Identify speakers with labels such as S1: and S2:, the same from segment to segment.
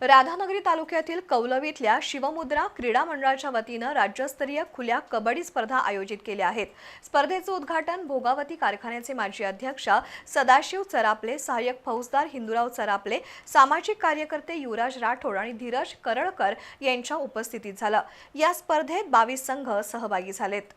S1: राधानगरी तालुक्यातील कौलवीतल्या शिवमुद्रा क्रीडा मंडळाच्या वतीनं राज्यस्तरीय खुल्या कबड्डी स्पर्धा आयोजित केल्या आहेत. स्पर्धेचं उद्घाटन भोगावती कारखान्याचे माजी अध्यक्ष सदाशिव चरापले सहाय्यक फौजदार हिंदुराव चरापले सामाजिक कार्यकर्ते युवराज राठोड आणि धीरज करळकर यांच्या उपस्थितीत झालं. या स्पर्धेत बावीस संघ सहभागी झालेत.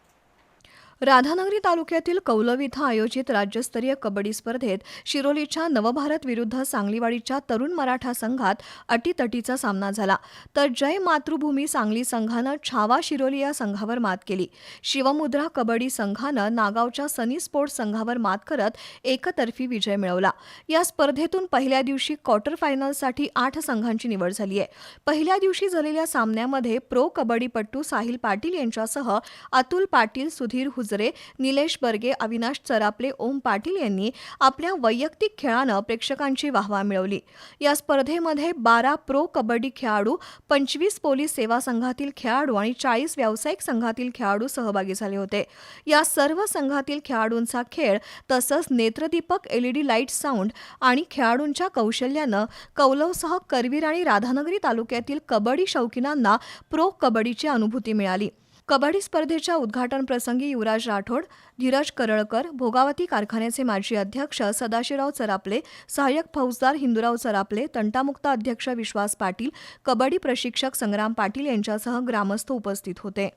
S1: राधानगरी तालुक्यातील कौलव इथं आयोजित राज्यस्तरीय कबड्डी स्पर्धेत शिरोलीच्या नवभारत विरुद्ध सांगलीवाडीच्या तरुण मराठा संघात अटीतटीचा सामना झाला. तर जय मातृभूमी सांगली संघानं छावा शिरोली या संघावर मात केली. शिवमुद्रा कबड्डी संघानं नागावच्या सनी स्पोर्ट्स संघावर मात करत एकतर्फी विजय मिळवला. या स्पर्धेतून पहिल्या दिवशी क्वार्टर फायनलसाठी आठ संघांची निवड झाली आहे. पहिल्या दिवशी झालेल्या सामन्यामध्ये प्रो कबड्डीपटू साहिल पाटील यांच्यासह अतुल पाटील सुधीर हुज हुजरे निलेश बर्गे अविनाश चरापले ओम पाटील यांनी आपल्या वैयक्तिक खेळानं प्रेक्षकांची वाहवा मिळवली. या स्पर्धेमध्ये बारा प्रो कबड्डी खेळाडू पंचवीस पोलीस सेवा संघातील खेळाडू आणि चाळीस व्यावसायिक संघातील खेळाडू सहभागी झाले होते. या सर्व संघातील खेळाडूंचा खेळ तसंच नेत्रदीपक एलईडी लाइट साऊंड आणि खेळाडूंच्या कौशल्यानं कौलवसह करवीर आणि राधानगरी तालुक्यातील कबड्डी शौकीनांना प्रो कबड्डीची अनुभूती मिळाली. कबड्डी स्पर्धेच्या उद्घाटन प्रसंगी युवराज राठोड धीरज करळकर भोगावती कारखान्याचे माजी अध्यक्ष सदाशिवराव चरापले सहाय्यक फौजदार हिंदूराव चरापले तंटामुक्त अध्यक्ष विश्वास पाटील कबड्डी प्रशिक्षक संग्राम पाटील यांच्यासह ग्रामस्थ उपस्थित होते.